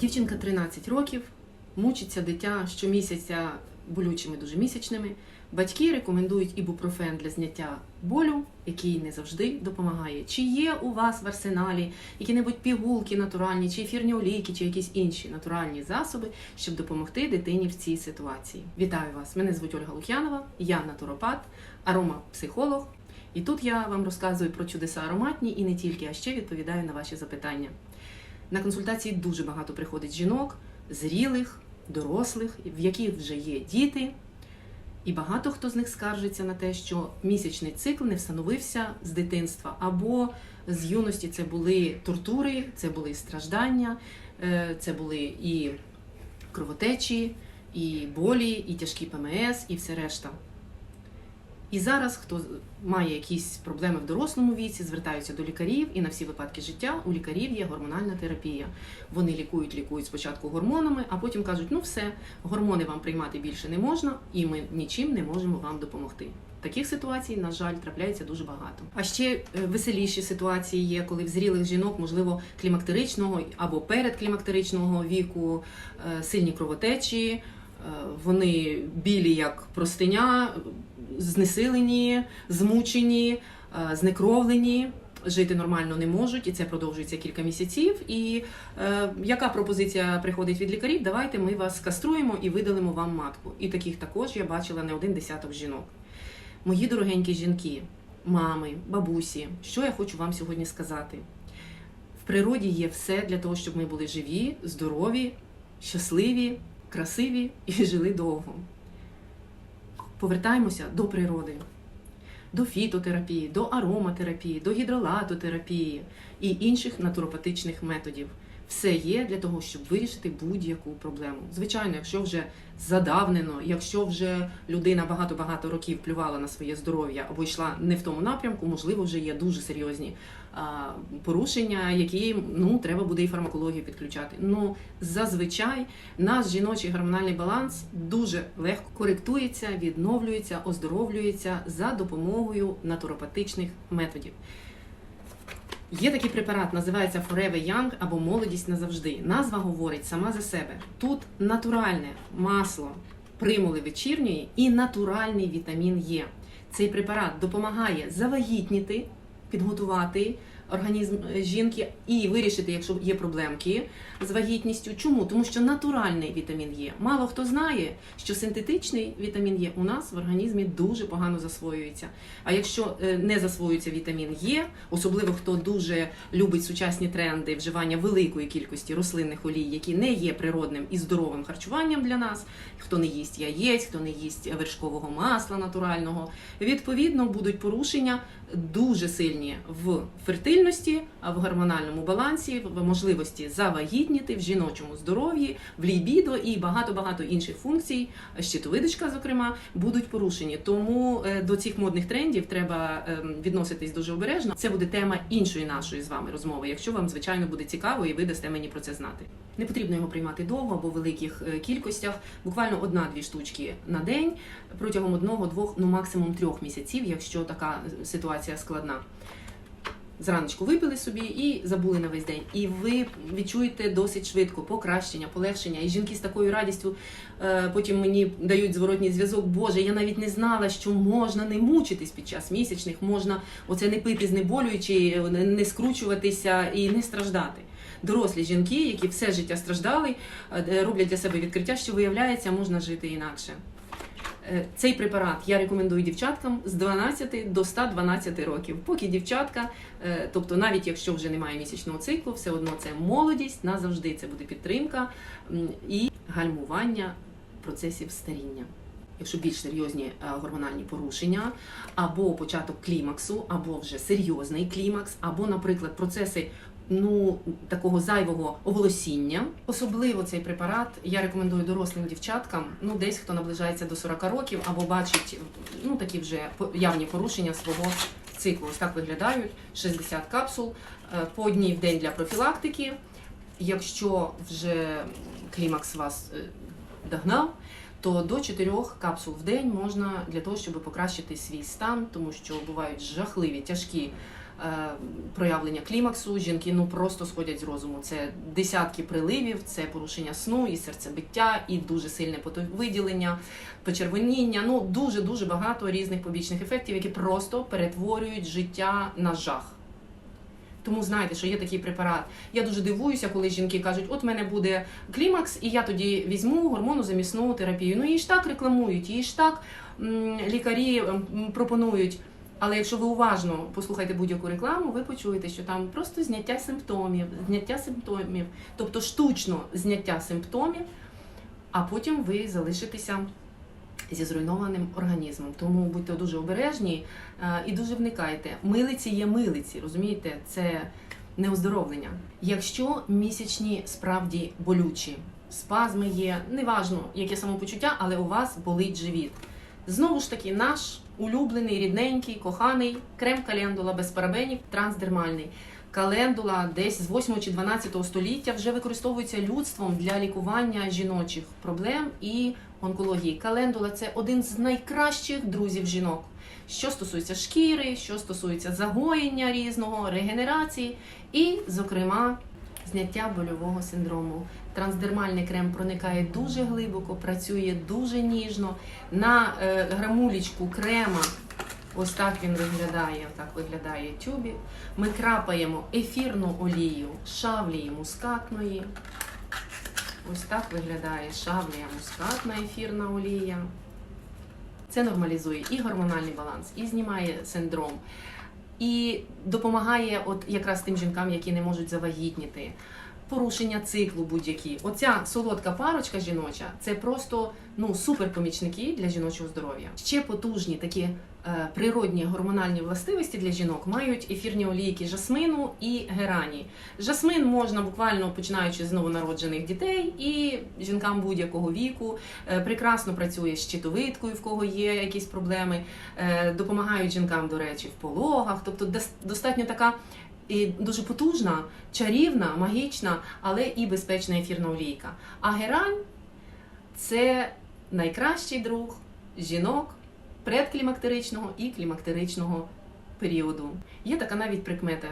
Дівчинка 13 років, мучиться дитя щомісяця болючими дуже місячними. Батьки рекомендують ібупрофен для зняття болю, який не завжди допомагає. Чи є у вас в арсеналі які-небудь пігулки натуральні, чи ефірні олійки, чи якісь інші натуральні засоби, щоб допомогти дитині в цій ситуації? Вітаю вас! Мене звуть Ольга Лук'янова, я натуропат, аромапсихолог. І тут я вам розказую про чудеса ароматні і не тільки, а ще відповідаю на ваші запитання. На консультації дуже багато приходить жінок, зрілих, дорослих, в яких вже є діти. І багато хто з них скаржиться на те, що місячний цикл не встановився з дитинства, або з юності це були тортури, це були страждання, е, це були і кровотечі, і болі, і тяжкі ПМС, і все решта. І зараз, хто має якісь проблеми в дорослому віці, звертаються до лікарів, і на всі випадки життя у лікарів є гормональна терапія. Вони лікують, лікують спочатку гормонами, а потім кажуть: ну все, гормони вам приймати більше не можна, і ми нічим не можемо вам допомогти. Таких ситуацій, на жаль, трапляється дуже багато. А ще е, веселіші ситуації є, коли в зрілих жінок, можливо, клімактеричного або передклімактеричного віку, е, сильні кровотечі, е, вони білі як простиня, знесилені, змучені, е, знекровлені. Жити нормально не можуть, і це продовжується кілька місяців. І е, яка пропозиція приходить від лікарів? Давайте ми вас каструємо і видалимо вам матку. І таких також я бачила не один десяток жінок. Мої дорогенькі жінки, мами, бабусі, що я хочу вам сьогодні сказати? В природі є все для того, щоб ми були живі, здорові, щасливі, красиві і жили довго. Повертаємося до природи, до фітотерапії, до ароматерапії, до гідролатотерапії і інших натуропатичних методів. Все є для того, щоб вирішити будь-яку проблему. Звичайно, якщо вже задавнено, якщо вже людина багато-багато років плювала на своє здоров'я або йшла не в тому напрямку, можливо, вже є дуже серйозні а, порушення, які ну треба буде і фармакологію підключати. Ну зазвичай наш жіночий гормональний баланс дуже легко коректується, відновлюється, оздоровлюється за допомогою натуропатичних методів. Є такий препарат, називається Forever Young або молодість назавжди. Назва говорить сама за себе. Тут натуральне масло примули вечірньої і натуральний вітамін Е. Цей препарат допомагає завагітніти, підготувати організм е, жінки і вирішити, якщо є проблемки з вагітністю. Чому? Тому що натуральний вітамін Е. Мало хто знає, що синтетичний вітамін Е у нас в організмі дуже погано засвоюється. А якщо не засвоюється вітамін Е, особливо хто дуже любить сучасні тренди вживання великої кількості рослинних олій, які не є природним і здоровим харчуванням для нас, хто не їсть яєць, хто не їсть вершкового масла натурального, відповідно будуть порушення дуже сильні в фертильності, а в гормональному балансі, в можливості завагітніти, в жіночому здоров'ї, в лібідо і багато-багато інших функцій, щитовидочка, зокрема, будуть порушені. Тому е, до цих модних трендів треба ем, відноситись дуже обережно. Це буде тема іншої нашої з вами розмови, якщо вам звичайно буде цікаво і ви дасте мені про це знати. Не потрібно його приймати довго або в великих е, кількостях, буквально одна-дві штучки на день протягом одного, двох, ну максимум трьох місяців, якщо така е, ситуація складна. Зраночку випили собі і забули на весь день. І ви відчуєте досить швидко покращення, полегшення. І жінки з такою радістю е, потім мені дають зворотній зв'язок. Боже, я навіть не знала, що можна не мучитись під час місячних, можна оце не пити знеболюючи, не скручуватися і не страждати. Дорослі жінки, які все життя страждали, е, роблять для себе відкриття, що виявляється, можна жити інакше. Е, Цей препарат я рекомендую дівчаткам з 12 до 112 років. Поки дівчатка, е, тобто навіть якщо вже немає місячного циклу, все одно це молодість назавжди. Це буде підтримка і гальмування процесів старіння. Якщо більш серйозні е, гормональні порушення, або початок клімаксу, або вже серйозний клімакс, або, наприклад, процеси ну такого зайвого оволосіння. Особливо цей препарат я рекомендую дорослим дівчаткам, ну десь хто наближається до 40 років, або бачить ну такі вже явні порушення свого циклу. Ось так виглядають 60 капсул е, по одній в день для профілактики. Якщо вже клімакс вас е, догнав, то до 4 капсул в день можна для того, щоб покращити свій стан, тому що бувають жахливі тяжкі проявлення клімаксу. Жінки ну просто сходять з розуму. Це десятки приливів, це порушення сну і серцебиття, і дуже сильне потовиділення, почервоніння. Ну дуже дуже багато різних побічних ефектів, які просто перетворюють життя на жах. Тому знаєте, що є такий препарат. Я дуже дивуюся, коли жінки кажуть, от в мене буде клімакс, і я тоді візьму гормонозамісну терапію. Ну її ж так рекламують, її ж так лікарі м, пропонують. Але якщо ви уважно послухаєте будь-яку рекламу, ви почуєте, що там просто зняття симптомів, зняття симптомів, тобто штучно зняття симптомів, а потім ви залишитеся зі зруйнованим організмом. Тому будьте дуже обережні е, і дуже вникайте. Милиці є милиці, розумієте? Це не оздоровлення. Якщо місячні справді болючі, спазми є, неважно, яке самопочуття, але у вас болить живіт. Знову ж таки, наш улюблений, рідненький, коханий крем календула без парабенів, трансдермальний. Календула десь з 8 чи 12 століття вже використовується людством для лікування жіночих проблем і онкології. Календула це один з найкращих друзів жінок. Що стосується шкіри, що стосується загоєння різного, регенерації і, зокрема, зняття больового синдрому. Трансдермальний крем проникає дуже глибоко, працює дуже ніжно. На е, грамулечку крема, ось так він виглядає, так виглядає тюбі. Ми крапаємо ефірну олію шавлії мускатної. Ось так виглядає шавлія мускатна ефірна олія. Це нормалізує і гормональний баланс, і знімає синдром, і допомагає от якраз тим жінкам, які не можуть завагітніти. Порушення циклу будь-які. Оця солодка парочка жіноча це просто ну суперпомічники для жіночого здоров'я. Ще потужні такі е, природні гормональні властивості для жінок мають ефірні олійки жасмину і герані. Жасмин можна буквально починаючи з новонароджених дітей і жінкам будь-якого віку. Е, прекрасно працює з щитовидкою, в кого є якісь проблеми. Е, допомагають жінкам, до речі, в пологах. Тобто дос- достатньо така і дуже потужна, чарівна, магічна, але і безпечна ефірна олійка. А герань це найкращий друг жінок предклімактеричного і клімактеричного періоду. Є така навіть прикмета.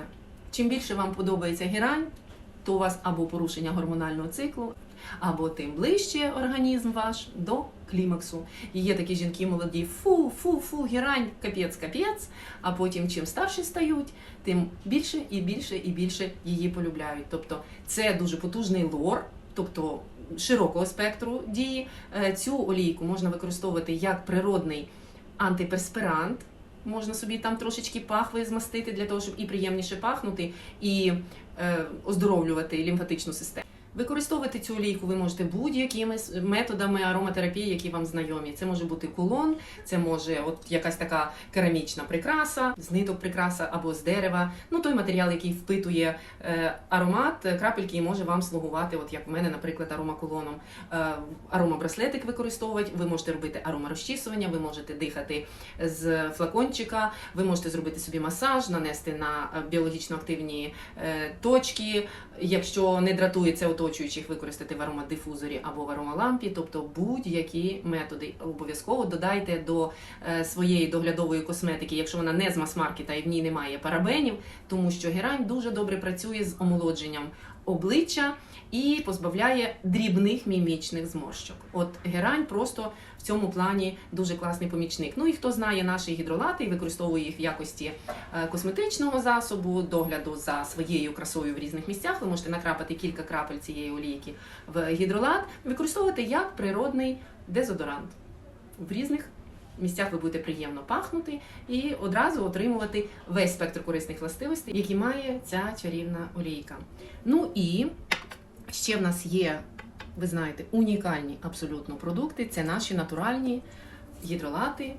Чим більше вам подобається герань, то у вас або порушення гормонального циклу, або тим ближче організм ваш до клімаксу. І є такі жінки молоді, фу, фу, фу, герань, капець, капець. А потім, чим старші стають, тим більше і більше і більше її полюбляють. Тобто це дуже потужний лор, тобто широкого спектру дії. Е, Цю олійку можна використовувати як природний антиперспирант. Можна собі там трошечки пахви змастити для того, щоб і приємніше пахнути, і е, оздоровлювати лімфатичну систему. Використовувати цю олійку ви можете будь-якими методами ароматерапії, які вам знайомі. Це може бути кулон, це може от якась така керамічна прикраса, з ниток прикраса або з дерева. Ну той матеріал, який впитує е, аромат, е, крапельки і може вам слугувати, от як в мене, наприклад, аромаколоном. Е, аромабраслетик використовувати. Ви можете робити аромарозчісування, ви можете дихати з флакончика, ви можете зробити собі масаж, нанести на біологічно активні точки. Якщо не дратує це оточуючих, використати в аромадифузорі або в аромалампі, тобто будь-які методи. Обов'язково додайте до е, своєї доглядової косметики, якщо вона не з мас-маркета і в ній немає парабенів, тому що герань дуже добре працює з омолодженням обличчя і позбавляє дрібних мімічних зморщок. От герань просто в цьому плані дуже класний помічник. Ну і хто знає наші гідролати і використовує їх в якості е, косметичного засобу, догляду за своєю красою в різних місцях, ви можете накрапати кілька крапель цієї олійки в гідролат, використовувати як природний дезодорант в різних. Місцях ви будете приємно пахнути і одразу отримувати весь спектр корисних властивостей, які має ця чарівна олійка. Ну і ще в нас є, ви знаєте, унікальні абсолютно продукти. Це наші натуральні гідролати,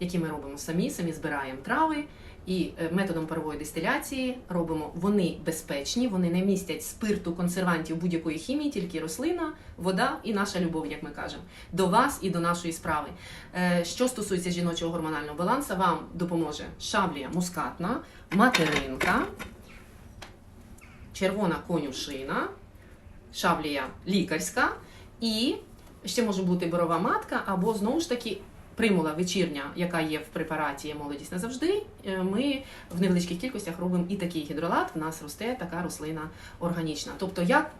які ми робимо самі, самі збираємо трави. І е, методом парової дистиляції робимо вони безпечні, вони не містять спирту, консервантів будь-якої хімії, тільки рослина, вода і наша любов, як ми кажемо, до вас і до нашої справи. Е, Що стосується жіночого гормонального балансу, вам допоможе шаблія мускатна, материнка, червона конюшина, шаблія лікарська і ще може бути борова матка, або знову ж таки примула вечірня, яка є в препараті молодість назавжди, е, ми в невеличких кількостях робимо і такий гідролат. В нас росте така рослина органічна. Тобто, як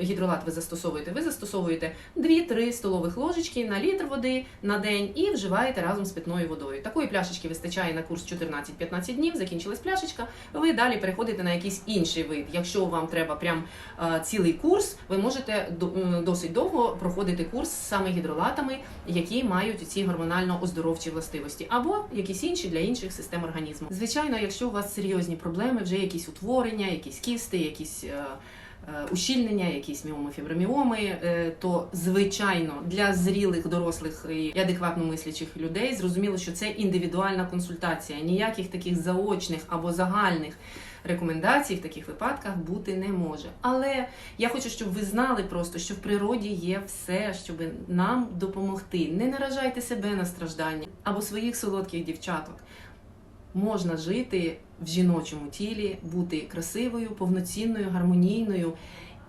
гідролат ви застосовуєте? Ви застосовуєте 2-3 столових ложечки на літр води на день і вживаєте разом з питною водою. Такої пляшечки вистачає на курс 14-15 днів. Закінчилась пляшечка. Ви далі переходите на якийсь інший вид. Якщо вам треба прям е, цілий курс, ви можете е, досить довго проходити курс саме гідролатами, які мають ці гормонально оздоровчі властивості, або якісь інші для інших систем організму. Звичайно, якщо у вас серйозні проблеми, вже якісь утворення, якісь кісти, якісь. Е, Ущільнення, якісь міомофіброміоми, е, то звичайно для зрілих, дорослих і адекватно мислячих людей зрозуміло, що це індивідуальна консультація. Ніяких таких заочних або загальних рекомендацій в таких випадках бути не може. Але я хочу, щоб ви знали просто, що в природі є все, щоб нам допомогти. Не наражайте себе на страждання або своїх солодких дівчаток. Можна жити в жіночому тілі, бути красивою, повноцінною, гармонійною.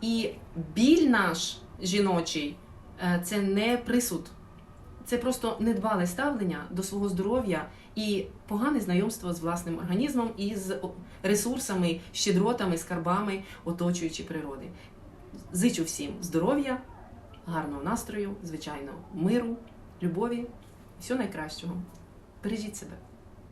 І біль наш жіночий е, це не присуд, це просто недбале ставлення до свого здоров'я і погане знайомство з власним організмом і з ресурсами, щедротами, скарбами оточуючої природи. Зичу всім здоров'я, гарного настрою, звичайно, миру, любові, всього найкращого. Бережіть себе.